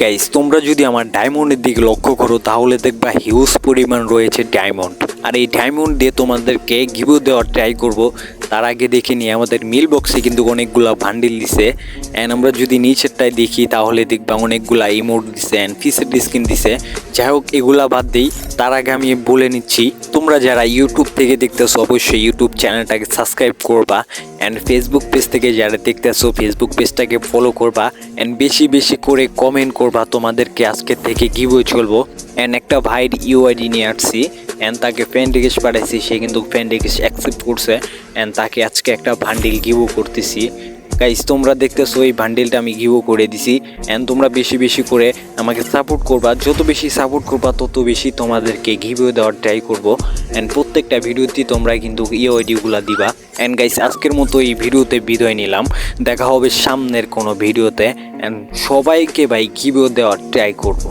Guys তোমরা যদি আমার ডায়মন্ডের দিকে লক্ষ্য করো, তাহলে দেখবা হিউজ পরিমাণ রয়েছে ডায়মন্ড আর এই ডায়মন্ড দিয়ে তোমাদেরকে গিভু দেওয়ার ট্রাই করব। তার আগে দেখে নিয়ে আমাদের মিল বক্সে কিন্তু অনেকগুলা ভান্ডিল দিছে। অ্যান্ড আমরা যদি নিচেরটায় দেখি, তাহলে দেখবা অনেকগুলা ইমোট দিছে অ্যান্ড ফিসের স্কিন দিছে। যাই হোক এগুলা বাদ দিই। তার আগে আমি বলে নিচ্ছি, তোমরা যারা ইউটিউব থেকে দেখতেছো, অবশ্যই ইউটিউব চ্যানেলটাকে সাবস্ক্রাইব করবা অ্যান্ড ফেসবুক পেজ থেকে যারা দেখতেছো ফেসবুক পেজটাকে ফলো করবা অ্যান্ড বেশি বেশি করে কমেন্ট করবা তোমাদেরকে আজকে থেকে গিভওয়ে চলবো অ্যান্ড একটা ভাইয়ের ইউআইডি নিয়ে আসছি অ্যান্ড তাকে ফ্রেন্ড রিকোয়েস্ট পাঠাইছি, সে কিন্তু ফ্রেন্ড রিকোয়েস্ট অ্যাকসেপ্ট করছে অ্যান্ড তাকে আজকে একটা ভান্ডিল গিভও করতেছি গাইস তোমরা দেখতেছো এই বান্ডিলটা আমি গিভও করে দিছি অ্যান্ড তোমরা বেশি বেশি করে আমাকে সাপোর্ট করবা। যত বেশি সাপোর্ট করবা, তত বেশি তোমাদেরকে গিভও দেওয়ার ট্রাই করব অ্যান্ড প্রত্যেকটা ভিডিওতে তোমরা কিন্তু ইওআইডিগুলো দিবা। অ্যান্ড গাইস আজকের মতো এই ভিডিওতে বিদায় নিলাম। দেখা হবে সামনের কোনো ভিডিওতে অ্যান্ড সবাইকে ভাই গিভও দেওয়ার ট্রাই করব।